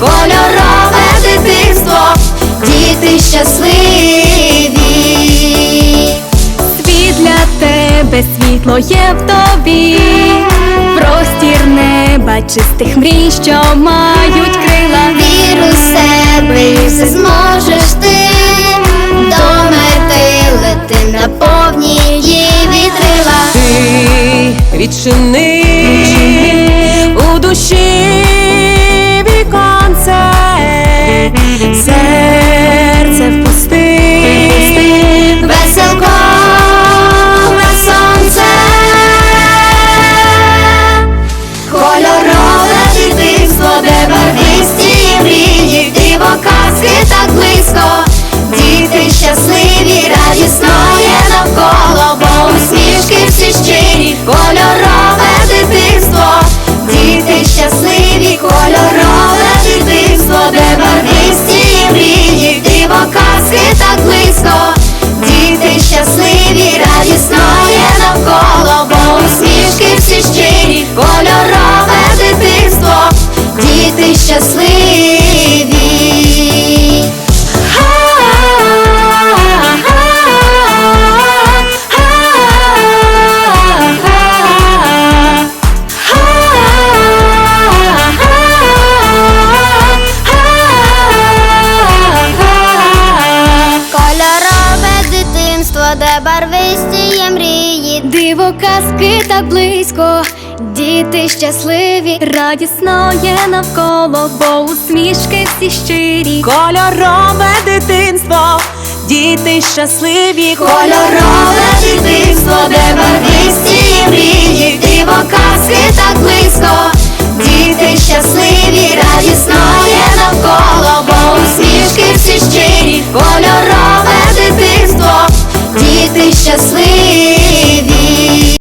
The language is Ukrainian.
кольорове дитинство, діти щасливі. Світ для тебе світло є в тобі, простір неба, чистих мрій, що мають крила. Вір у себе і все зможеш ти до мети лети на повні її вітрила. ти відчини Say діти щасливі. Кольорове дитинство, де барвисті є мрії, Диво казки так близько, Діти щасливі, радісно є навколо, бо усмішки всі щирі, кольорове дитинство, діти щасливі, кольорове дитинство, де барвисті